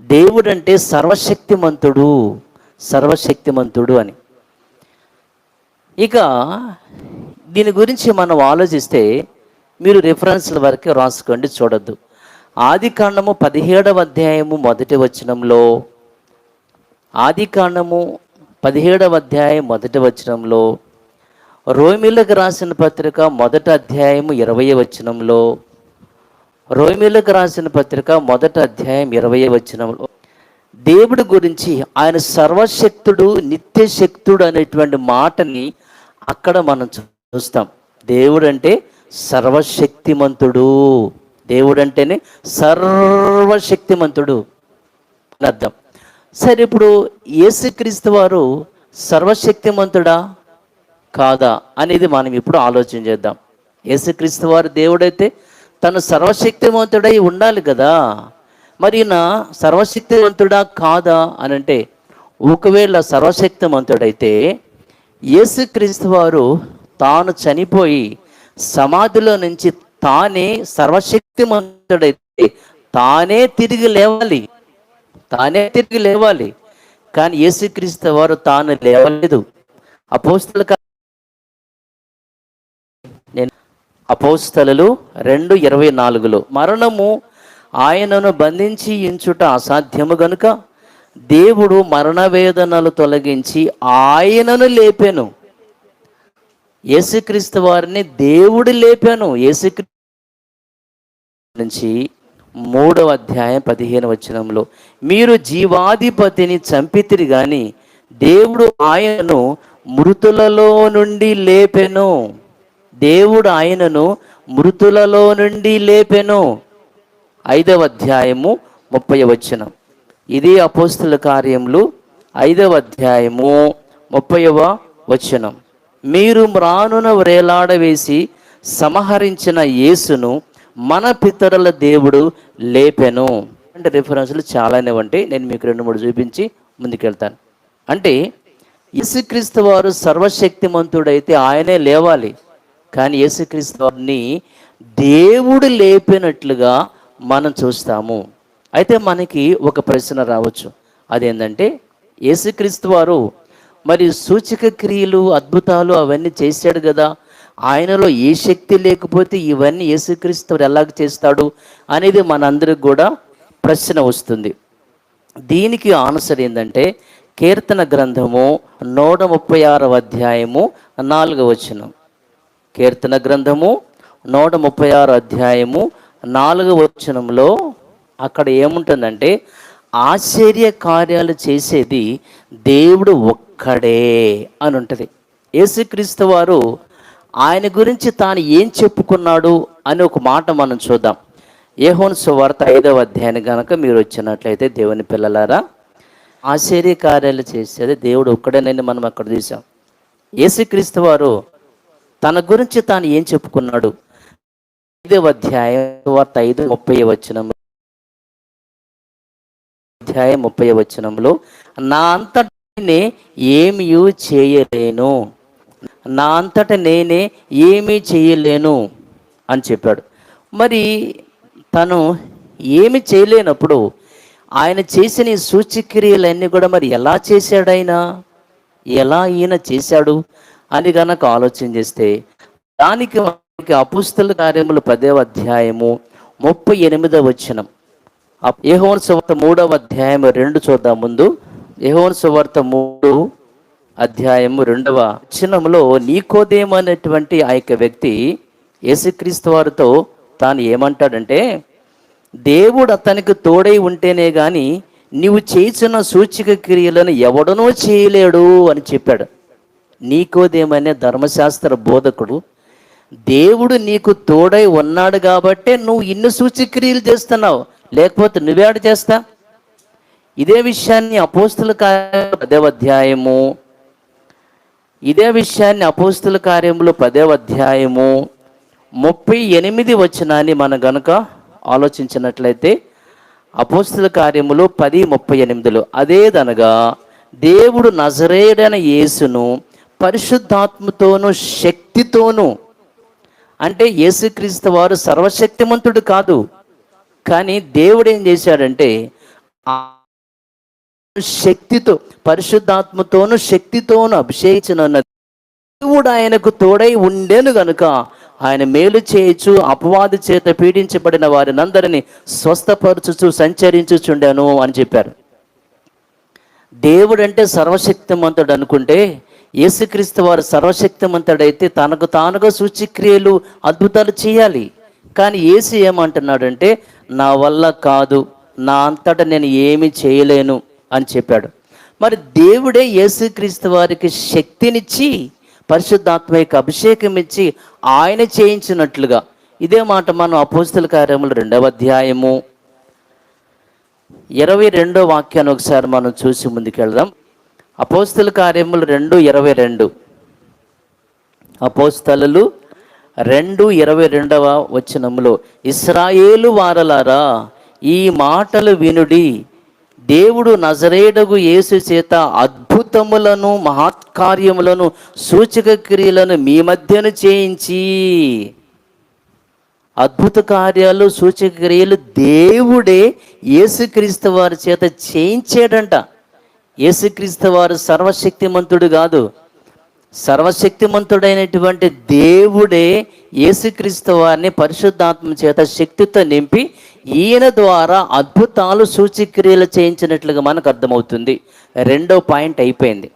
దేవుడు అంటే సర్వశక్తిమంతుడు సర్వశక్తిమంతుడు అని. ఇక దీని గురించి మనం ఆలోచిస్తే మీరు రిఫరెన్స్ల వరకే రాసుకోండి చూడద్దు. ఆది కాండము పదిహేడవ అధ్యాయము మొదటి వచనంలో ఆది కాండము పదిహేడవ అధ్యాయం మొదటి వచనంలో రోమిలకు రాసిన పత్రిక మొదటి అధ్యాయము ఇరవై వచనంలో రోమిలకు రాసిన పత్రిక మొదట అధ్యాయం ఇరవై వచ్చినంలో దేవుడి గురించి ఆయన సర్వశక్తుడు నిత్యశక్తుడు అనేటువంటి మాటని అక్కడ మనం చూస్తాం. దేవుడు అంటే సర్వశక్తిమంతుడు. దేవుడు అంటేనే సర్వశక్తిమంతుడు అని అర్థం. సరే ఇప్పుడు యేసుక్రీస్తు వారు సర్వశక్తిమంతుడా? కాదా? అనేది మనం ఇప్పుడు ఆలోచన చేద్దాం. యేసుక్రీస్తు వారు దేవుడైతే తను సర్వశక్తివంతుడై ఉండాలి కదా. మరి నా సర్వశక్తివంతుడా కాదా అని అంటే ఒకవేళ సర్వశక్తివంతుడైతే యేసుక్రీస్తు వారు తాను చనిపోయి సమాధిలో నుంచి తానే సర్వశక్తిమంతుడైతే తానే తిరిగి లేవాలి. తానే తిరిగి లేవాలి. కానీ యేసుక్రీస్తు వారు తాను లేవలేదు. అపోస్తుల నేను అపోస్తలలు రెండు ఇరవై నాలుగులో మరణము ఆయనను బంధించి ఇంచుట అసాధ్యము గనుక దేవుడు మరణ వేదనలు తొలగించి ఆయనను లేపాను. యేసుక్రీస్తు వారిని దేవుడు లేపాను. యేసుక్రీ నుంచి మూడవ అధ్యాయం పదిహేను వచనంలో మీరు జీవాధిపతిని చంపితిరి గాని దేవుడు ఆయనను మృతులలో నుండి లేపెను. దేవుడు ఆయనను మృతులలో నుండి లేపెను. ఐదవ అధ్యాయము ముప్పై వచనం. ఇది అపోస్తుల కార్యములు. ఐదవ అధ్యాయము ముప్పైవ వచనం. మీరు మ్రానున వ్రేలాడవేసి సంహరించిన యేసును మన పితరుల దేవుడు లేపెను. అంటే రిఫరెన్స్లు చాలానే ఉంటాయి నేను మీకు రెండు మూడు చూపించి ముందుకెళ్తాను. అంటే యేసుక్రీస్తు వారు సర్వశక్తిమంతుడైతే ఆయనే లేవాలి. కానీ యేసుక్రీస్తు వారిని దేవుడు లేపినట్లుగా మనం చూస్తాము. అయితే మనకి ఒక ప్రశ్న రావచ్చు. అదేంటంటే యేసుక్రీస్తు వారు మరి సూచక క్రియలు అద్భుతాలు అవన్నీ చేశాడు కదా? ఆయనలో ఏ శక్తి లేకపోతే ఇవన్నీ యేసుక్రీస్తు ఎలాగ చేస్తాడు అనేది మనందరికి కూడా ప్రశ్న వస్తుంది. దీనికి ఆన్సర్ ఏంటంటే కీర్తన గ్రంథము నూట ముప్పై ఆరవ అధ్యాయము నాలుగవ వచనం. కీర్తన గ్రంథము నూట ముప్పై ఆరు అధ్యాయము నాలుగవ వచనంలో అక్కడ ఏముంటుందంటే ఆశ్చర్య కార్యాలు చేసేది దేవుడు ఒక్కడే అని ఉంటుంది యేసుక్రీస్తు వారు ఆయన గురించి తాను ఏం చెప్పుకున్నాడు అని ఒక మాట మనం చూద్దాం. ఏహోన్ సువార్త ఐదవ అధ్యాయం కనుక మీరు వచ్చినట్లయితే దేవుని పిల్లలారా ఆశ్చర్య కార్యాలు చేసేది దేవుడు ఒక్కడేనని మనం అక్కడ చూసాం. యేసుక్రీస్తు వారు తన గురించి తాను ఏం చెప్పుకున్నాడు? ఐదవ అధ్యాయం వార్త ఐదు ముప్పై వచనం అధ్యాయం ముప్పై వచనంలో నా అంతట నేనే ఏమీ చేయలేను. నా అంతట నేనే ఏమీ చేయలేను. అని చెప్పాడు. మరి తను ఏమి చేయలేనప్పుడు ఆయన చేసిన ఈ సూచక్రియలన్నీ కూడా మరి ఎలా చేశాడు ఆయన? ఎలా ఈయన చేశాడు? అని గనక ఆలోచన చేస్తే దానికి మనకి అపుస్తల కార్యములు పదేవ అధ్యాయము ముప్పై ఎనిమిదవ వచనం. యహోన్ సువార్త మూడవ అధ్యాయం రెండు చూద్దాం ముందు. యహోన్ సువార్త మూడు అధ్యాయము రెండవ వచనంలో నీకోదేమో అనేటువంటి ఆ యొక్క వ్యక్తి యేసుక్రీస్తు వారితో తాను ఏమంటాడంటే దేవుడు అతనికి తోడై ఉంటేనే కానీ నీవు చేసిన సూచిక క్రియలను ఎవడనో చేయలేడు అని చెప్పాడు. నీకోదేమనే ధర్మశాస్త్ర బోధకుడు దేవుడు నీకు తోడై ఉన్నాడు కాబట్టే నువ్వు ఇన్ని సూచిక్రియలు చేస్తున్నావు లేకపోతే నువ్వేడ చేస్తా? ఇదే విషయాన్ని అపోస్తుల కార్యం పదేవ అధ్యాయము. ఇదే విషయాన్ని అపోస్తుల కార్యములు పదేవ అధ్యాయము. ముప్పై ఎనిమిది వచనాన్ని మనం గనుక ఆలోచించినట్లయితే అపోస్తుల కార్యములు పది ముప్పై ఎనిమిదిలో అదేదనగా దేవుడు నజరేడైన యేసును పరిశుద్ధాత్మతోనూ శక్తితోనూ. అంటే యేసుక్రీస్తు వారు సర్వశక్తిమంతుడు కాదు. కానీ దేవుడు ఏం చేశాడంటే ఆ శక్తితో పరిశుద్ధాత్మతోను శక్తితోను అభిషేకించిన దేవుడు ఆయనకు తోడై ఉండేను గనుక ఆయన మేలు చేయొచ్చు అపవాది చేత పీడించబడిన వారినందరినీ స్వస్థపరచుచు సంచరించుచుండాను అని చెప్పారు. దేవుడంటే సర్వశక్తిమంతుడు అనుకుంటే యేసుక్రీస్తు వారు సర్వశక్తిమంతుడైతే తనకు తానుగా సూచిక్రియలు అద్భుతాలు చేయాలి. కానీ యేసు ఏమంటున్నాడంటే నా వల్ల కాదు నా అంతటా నేను ఏమి చేయలేను అని చెప్పాడు. మరి దేవుడే యేసుక్రీస్తు వారికి శక్తినిచ్చి పరిశుద్ధాత్మ యొక్క అభిషేకం ఇచ్చి ఆయన చేయించినట్లుగా. ఇదే మాట మనం అపోస్తుల కార్యములు రెండవ అధ్యాయము ఇరవై రెండో వాక్యాన్ని ఒకసారి మనం చూసి ముందుకెళ్దాం. అపోస్తుల కార్యములు రెండు ఇరవై రెండు. అపోస్తలు రెండు ఇరవై రెండవ వచనములో ఇస్రాయేలు వారలారా ఈ మాటలు వినుడి. దేవుడు నజరేడగు యేసు చేత అద్భుతములను మహత్కార్యములను సూచక క్రియలను మీ మధ్యను చేయించి. అద్భుత కార్యాలు సూచక క్రియలు దేవుడే యేసుక్రీస్తు వారి చేత చేయించాడంట. యేసుక్రీస్తు వారు సర్వశక్తిమంతుడు కాదు. సర్వశక్తిమంతుడైనటువంటి దేవుడే యేసుక్రీస్తు వారిని పరిశుద్ధాత్మ చేత శక్తితో నింపి ఈయన ద్వారా అద్భుతాలు సూచిక్రియలు చేయించినట్లుగా మనకు అర్థమవుతుంది. రెండో పాయింట్ అయిపోయింది.